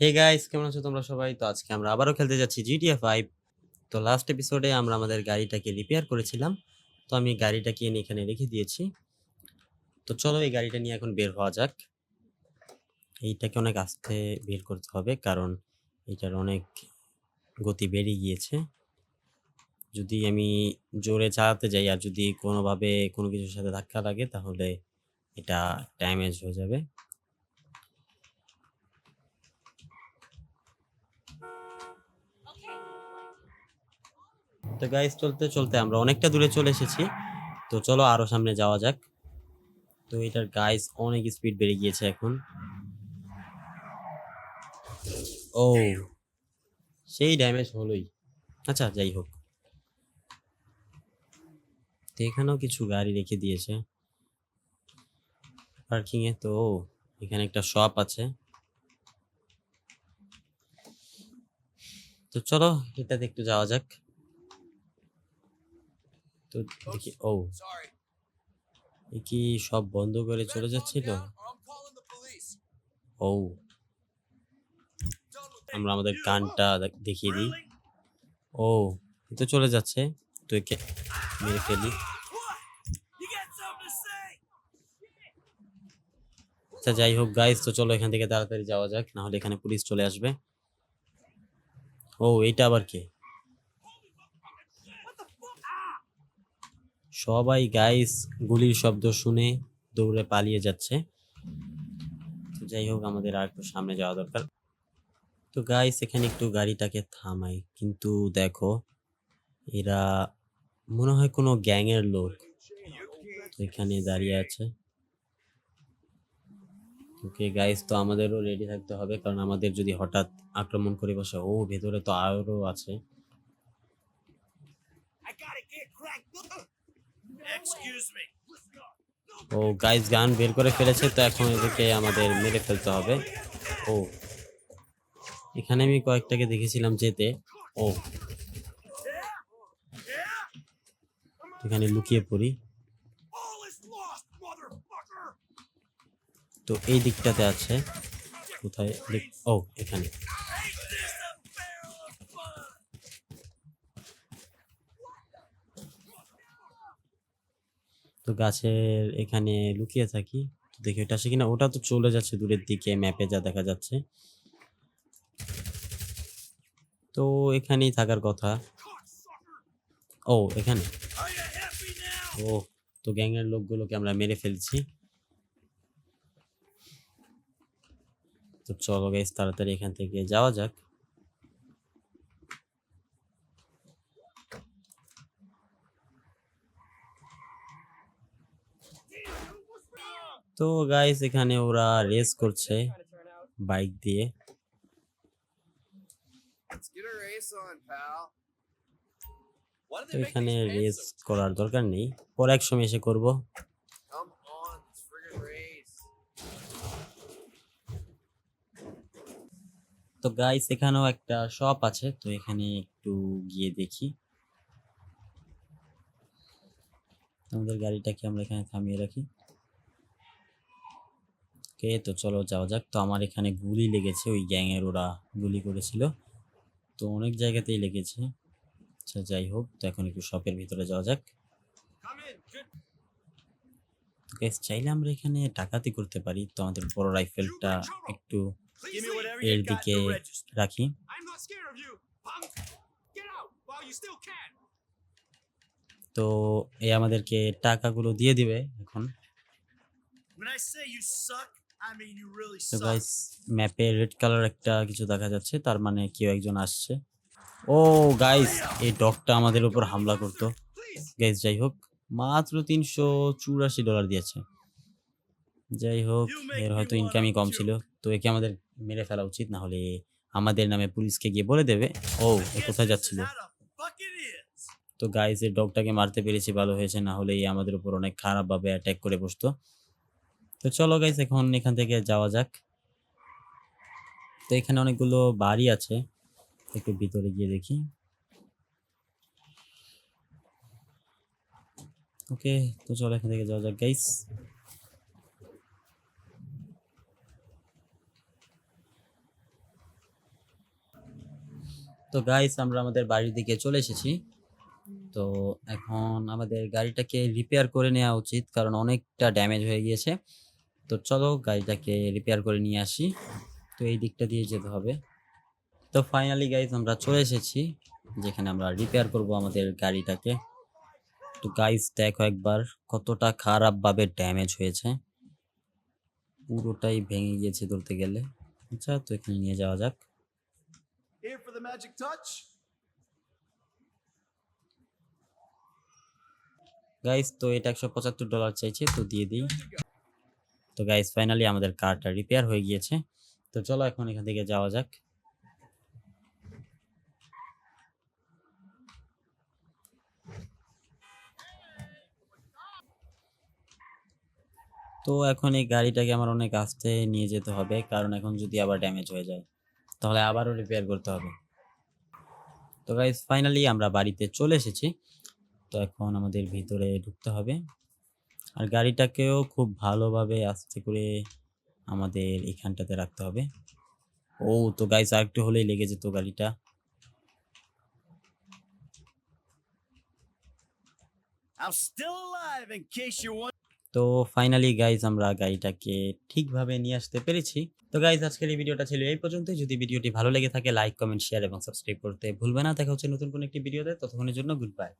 Hey guys কেমন আছো তোমরা সবাই? তো আজকে আমরা আবারও খেলতে যাচ্ছি জিটিএ ফাইভ তো লাস্ট এপিসোডে আমরা আমাদের গাড়িটাকে রিপেয়ার করেছিলাম। তো আমি গাড়িটাকে এনে এখানে রেখে দিয়েছি। তো চলো এই গাড়িটা নিয়ে এখন বের হওয়া যাক। এইটাকে অনেক আস্তে বের করতে হবে কারণ এটার অনেক গতি বেড়ে গিয়েছে। যদি আমি জোরে চালাতে যাই আর যদি কোনোভাবে কোনো কিছুর সাথে ধাক্কা লাগে তাহলে এটা ড্যামেজ হয়ে যাবে। তো গাইস চলতে চলতে আমরা অনেকটা দূরে চলে এসেছি। তো চলো আরও সামনে যাওয়া যাক। তো এটার গাইস অনেক স্পিড বেড়ে গিয়েছে এখন। ও, সেই ড্যামেজ হলোই। আচ্ছা যাই হোক। তো এখানেও কিছু গাড়ি রেখে দিয়েছে। পার্কিং এ তো এখানে একটা শপ আছে। তো চলো, এটাতে একটু যাওয়া যাক। তো দেখি ও। কি সব বন্ধ করে চলে যাচ্ছিল. ও। আমরা আমাদের কানটা দেখিয়ে দিই। ও তো চলে যাচ্ছে। তো একে মেরে ফেলি? আচ্ছা যাই হোক গাইস তো চলো এখান থেকে তাড়াতাড়ি যাওয়া যাক না হলে এখানে পুলিশ চলে আসবে। ও এইটা আবার কে? সবাই গাইস গুলির শব্দ শুনে দৌড়ে পালিয়ে যাচ্ছে। তো যাই হোক, আমাদের আর একটু সামনে যাওয়া দরকার। তো গাইস এখানে একটু গাড়িটাকে থামাই। কিন্তু দেখো, এরা মনে হয় কোনো গ্যাংয়ের লোক এখানে দাঁড়িয়ে আছে। ওকে গাইস তো আমাদেরও রেডি থাকতে হবে। কারণ আমাদের যদি হঠাৎ আক্রমণ করে বসে, ও ভেতরে তো আরও আছে। ও গাইস গান বের করে ফেলেছে, তো এখন এদেরকে আমাদের মেরে ফেলতে হবে। ও, এখানে আমি কয়েকটাকে দেখেছিলাম যেতে। ও, এখানে লুকিয়ে পড়ি. তো এই দিকটাতে আছে। কোথায়? ও, এখানে। তো গাছের এখানে লুকিয়ে থাকি দেখি ওটা আসে কিনা। ওটা তো চলে যাচ্ছে দূরের দিকে ম্যাপে যা দেখা যাচ্ছে। তো এখানেই থাকার কথা। ও, এখানে? ও, তো গ্যাংয়ের লোকগুলোকে আমরা মেরে ফেলছি। তো চলো গাইস তাড়াতাড়ি এখান থেকে যাওয়া যাক। তো গাইস এখানে ওরা রেস করছে বাইক দিয়ে। তো এখানে রেস করার দরকার নেই। পরে এক সময় এসে করব. তো গাইস এখানেও একটা শপ আছে তো এখানে একটু গিয়ে দেখি। আমাদের গাড়িটাকে আমরা এখানে থামিয়ে রাখি। ওকে তো চলো যাওয়া যাক। তো আমার এখানে গুলি লেগেছে ওই গ্যাংয়ের ওরা গুলি করেছিল। তো অনেক জায়গাতেই লেগেছে। আচ্ছা যাই হোক তো এখন একটু শপের ভিতরে যাওয়া যাক। Guys, চাইলে আমরা এখানে ডাকাতি করতে পারি। তো আমাদের বড় রাইফেলটা একটু এর দিকে রাখি. তো এই আমাদেরকে টাকাগুলো দিয়ে দিবে এখন। When I say you suck, তো গাইস ম্যাপে রেড কালার একটা কিছু দেখা যাচ্ছে তার মানে কেউ একজন আসছে। ও গাইস এই ডগটা আমাদের উপর হামলা করতো। গাইস যাই হোক মাত্র তিনশো চুরাশি ডলার দিয়েছে। যাই হোক এর হয়তো ইনকামই কম ছিল। তো একে আমাদের মেরে ফেলা উচিত না হলে আমাদের নামে পুলিশকে গিয়ে বলে দেবে। ও এ কোথায় যাচ্ছিল. তো গাইস এই ডগটাকে মারতে পেরেছি ভালো হয়েছে না হলে এই আমাদের উপর অনেক খারাপ ভাবে অ্যাটাক করে বসতো। তো চলো গাইস এখন এখান থেকে যাওয়া যাক। তো এখানে অনেকগুলো বাড়ি আছে, একটু ভিতরে গিয়ে দেখি। ওকে তো চলো এখান থেকে যাওয়া যাক গাইস তো গাইস আমরা আমাদের বাড়ির দিকে চলে এসেছি। তো এখন আমাদের গাড়িটাকে রিপেয়ার করে নেওয়া উচিত, কারণ অনেকটা ড্যামেজ হয়ে গিয়েছে। তো চলো গাড়িটাকে রিপেয়ার করে নিয়ে আসি। তো এই দিকটা দিয়ে যেতে হবে। তো ফাইনালি গাইজ আমরা চলে এসেছি যেখানে আমরা রিপেয়ার করব আমাদের গাড়িটাকে। তো গাইস দেখো একবার কতটা খারাপভাবে ড্যামেজ হয়েছে। পুরোটাই ভেঙে গিয়েছে ধরতে গেলে। আচ্ছা তো এখানে নিয়ে যাওয়া যাক. গাইস তো এটা একশো পঁচাত্তর ডলার চাইছে তো দিয়ে দিই। তো গাইস ফাইনালি আমাদের কারটা রিপেয়ার হয়ে গিয়েছে। তো চলো এখন এখান থেকে যাওয়া যাক। তো এখন এই গাড়িটাকে আমার অনেক আস্তে নিয়ে যেতে হবে, কারণ এখন যদি আবার ড্যামেজ হয়ে যায়, তাহলে আবারও রিপেয়ার করতে হবে। তো গাইস ফাইনালি আমরা বাড়িতে চলে এসেছি। তো এখন আমাদের ভিতরে ঢুকতে হবে। আর গাড়িটাকেও খুব ভালোভাবে আস্তে করে আমাদের এখানটাতে রাখতে হবে। ও তো গাইস আরেকটু হলেই লেগে যেত গাড়িটা. তো ফাইনালি গাইজ আমরা গাড়িটাকে ঠিকভাবে নিয়ে আসতে পেরেছি। তো গাইজ আজকের এই ভিডিওটা ছিল এই পর্যন্ত যদি ভিডিওটি ভালো লেগে থাকে লাইক কমেন্ট শেয়ার এবং সাবস্ক্রাইব করতে ভুলবে না। দেখা হচ্ছে নতুন কোনো একটি ভিডিওতে। ততক্ষণের জন্য গুড বাই